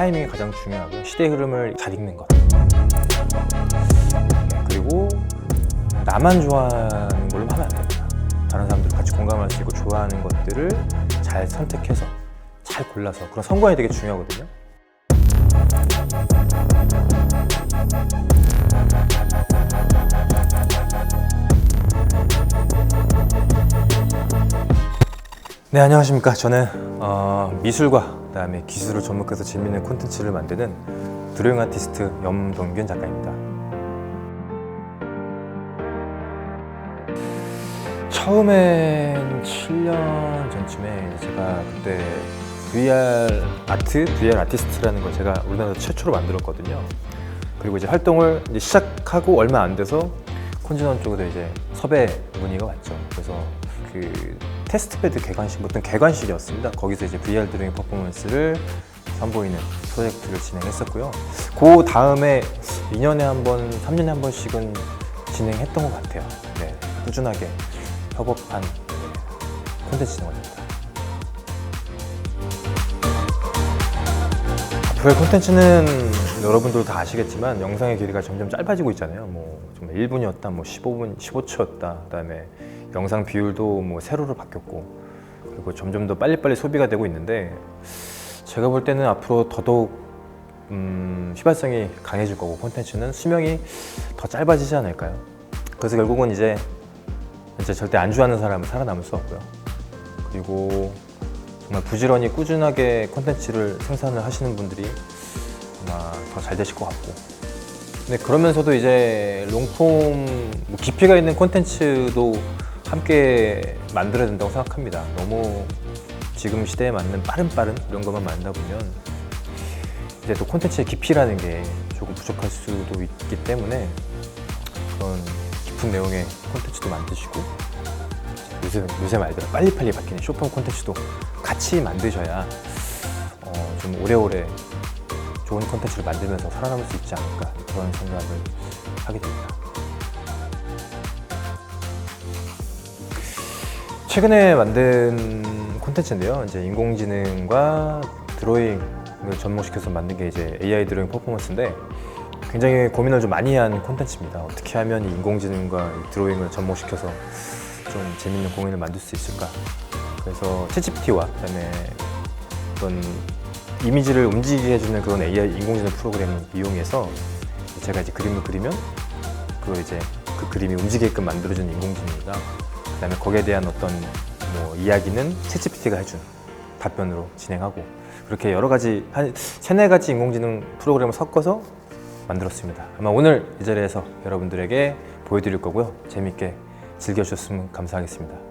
타이밍이 가장 중요하고요. 시대 흐름을 잘 읽는 것. 그리고 나만 좋아하는 걸로 하면 안 됩니다. 다른 사람들 같이 공감할 수 있고 좋아하는 것들을 잘 선택해서 잘 골라서 그런 선관이 되게 중요하거든요. 네 안녕하십니까 저는 어, 미술과 그다음에 기술을 접목해서 재미있는 콘텐츠를 만드는 드로잉 아티스트 염동균 작가입니다. 처음엔 7년 전쯤에 제가 그때 VR 아트, VR 아티스트라는 걸 제가 우리나라 최초로 만들었거든요. 그리고 이제 활동을 이제 시작하고 얼마 안 돼서 콘진원 쪽에서 이제 섭외 문의가 왔죠. 그래서 그 테스트베드 개관식, 어떤 개관식이었습니다. 거기서 이제 VR 드로잉 퍼포먼스를 선보이는 프로젝트를 진행했었고요. 그 다음에 2년에 한 번, 3년에 한 번씩은 진행했던 것 같아요. 네, 꾸준하게 협업한 네, 콘텐츠 진행입니다. 앞으로의 콘텐츠는 여러분들도 다 아시겠지만 영상의 길이가 점점 짧아지고 있잖아요. 뭐 정말 1분이었다, 뭐 15분, 15초였다. 그다음에 영상 비율도 뭐 세로로 바뀌었고 그리고 점점 더 빨리빨리 소비가 되고 있는데 제가 볼 때는 앞으로 더더욱 음, 휘발성이 강해질 거고 콘텐츠는 수명이 더 짧아지지 않을까요? 그래서 결국은 이제 이제 절대 안주하는 사람은 살아남을 수 없고요. 그리고 정말 부지런히 꾸준하게 콘텐츠를 생산을 하시는 분들이 아마 더 잘 되실 것 같고 근데 그러면서도 이제 롱폼 뭐 깊이가 있는 콘텐츠도 함께 만들어야 된다고 생각합니다. 너무 지금 시대에 맞는 빠른 빠른 이런 것만 만다 보면 이제 또 콘텐츠의 깊이라는 게 조금 부족할 수도 있기 때문에 그런 깊은 내용의 콘텐츠도 만드시고 요새, 요새 말대로 빨리빨리 바뀌는 쇼폼 콘텐츠도 같이 만드셔야 어, 좀 오래오래 좋은 콘텐츠를 만들면서 살아남을 수 있지 않을까 그런 생각을 하게 됩니다. 최근에 만든 콘텐츠인데요. 이제 인공지능과 드로잉을 접목시켜서 만든 게 이제 AI 드로잉 퍼포먼스인데 굉장히 고민을 좀 많이 한 콘텐츠입니다. 어떻게 하면 이 인공지능과 이 드로잉을 접목시켜서 좀 재밌는 공연을 만들 수 있을까? 그래서 챗GPT와 그다음에 어떤 이미지를 움직이게 해주는 그런 AI 인공지능 프로그램을 이용해서 제가 이제 그림을 그리면 그 이제 그 그림이 움직이게끔 만들어주는 인공지능이다. 그다음에 거기에 대한 어떤 뭐 이야기는 챗GPT가 해준 답변으로 진행하고 그렇게 여러 가지 한 세네 가지 인공지능 프로그램을 섞어서 만들었습니다. 아마 오늘 이 자리에서 여러분들에게 보여드릴 거고요. 재밌게 즐겨주셨으면 감사하겠습니다.